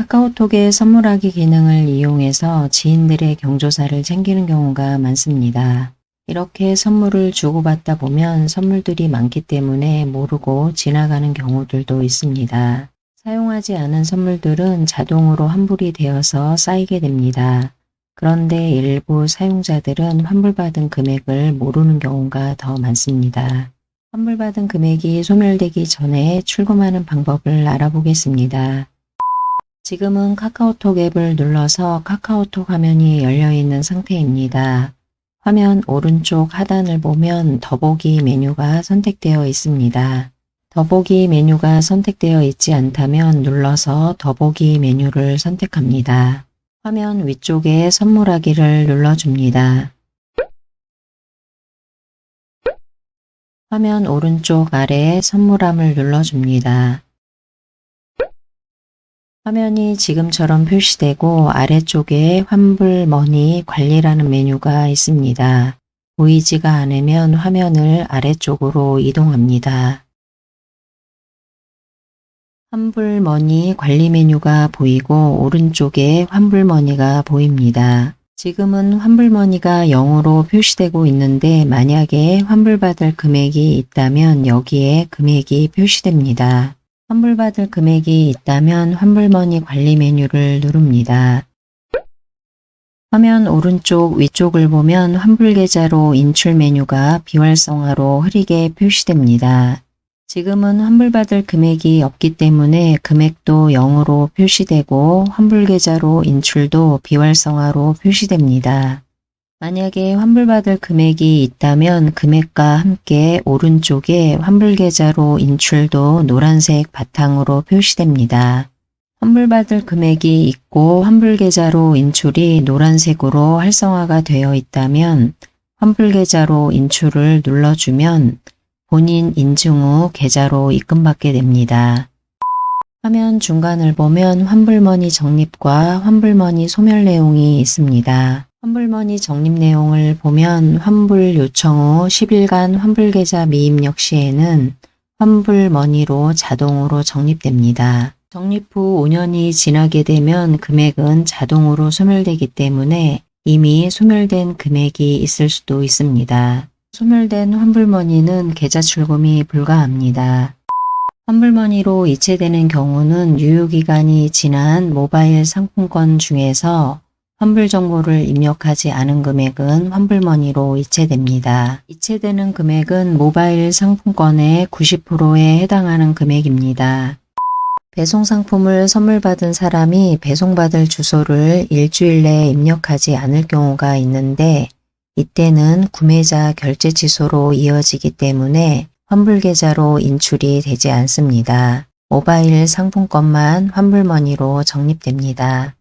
카카오톡의 선물하기 기능을 이용해서 지인들의 경조사를 챙기는 경우가 많습니다. 이렇게 선물을 주고받다 보면 선물들이 많기 때문에 모르고 지나가는 경우들도 있습니다. 사용하지 않은 선물들은 자동으로 환불이 되어서 쌓이게 됩니다. 그런데 일부 사용자들은 환불받은 금액을 모르는 경우가 더 많습니다. 환불받은 금액이 소멸되기 전에 출금하는 방법을 알아보겠습니다. 지금은 카카오톡 앱을 눌러서 카카오톡 화면이 열려 있는 상태입니다. 화면 오른쪽 하단을 보면 더보기 메뉴가 선택되어 있습니다. 더보기 메뉴가 선택되어 있지 않다면 눌러서 더보기 메뉴를 선택합니다. 화면 위쪽에 선물하기를 눌러줍니다. 화면 오른쪽 아래 선물함을 눌러줍니다. 화면이 지금처럼 표시되고 아래쪽에 환불 머니 관리라는 메뉴가 있습니다. 보이지가 않으면 화면을 아래쪽으로 이동합니다. 환불 머니 관리 메뉴가 보이고 오른쪽에 환불 머니가 보입니다. 지금은 환불 머니가 0으로 표시되고 있는데 만약에 환불받을 금액이 있다면 여기에 금액이 표시됩니다. 환불받을 금액이 있다면 환불머니 관리 메뉴를 누릅니다. 화면 오른쪽 위쪽을 보면 환불계좌로 인출 메뉴가 비활성화로 흐리게 표시됩니다. 지금은 환불받을 금액이 없기 때문에 금액도 0으로 표시되고 환불계좌로 인출도 비활성화로 표시됩니다. 만약에 환불받을 금액이 있다면 금액과 함께 오른쪽에 환불계좌로 인출도 노란색 바탕으로 표시됩니다. 환불받을 금액이 있고 환불계좌로 인출이 노란색으로 활성화가 되어 있다면 환불계좌로 인출을 눌러주면 본인 인증 후 계좌로 입금받게 됩니다. 화면 중간을 보면 환불머니 적립과 환불머니 소멸 내용이 있습니다. 환불머니 적립 내용을 보면 환불 요청 후 10일간 환불계좌 미입력 시에는 환불머니로 자동으로 적립됩니다. 적립 후 5년이 지나게 되면 금액은 자동으로 소멸되기 때문에 이미 소멸된 금액이 있을 수도 있습니다. 소멸된 환불머니는 계좌 출금이 불가합니다. 환불머니로 이체되는 경우는 유효기간이 지난 모바일 상품권 중에서 환불 정보를 입력하지 않은 금액은 환불머니로 이체됩니다. 이체되는 금액은 모바일 상품권의 90%에 해당하는 금액입니다. 배송 상품을 선물 받은 사람이 배송받을 주소를 일주일 내에 입력하지 않을 경우가 있는데 이때는 구매자 결제 취소로 이어지기 때문에 환불 계좌로 인출이 되지 않습니다. 모바일 상품권만 환불머니로 적립됩니다.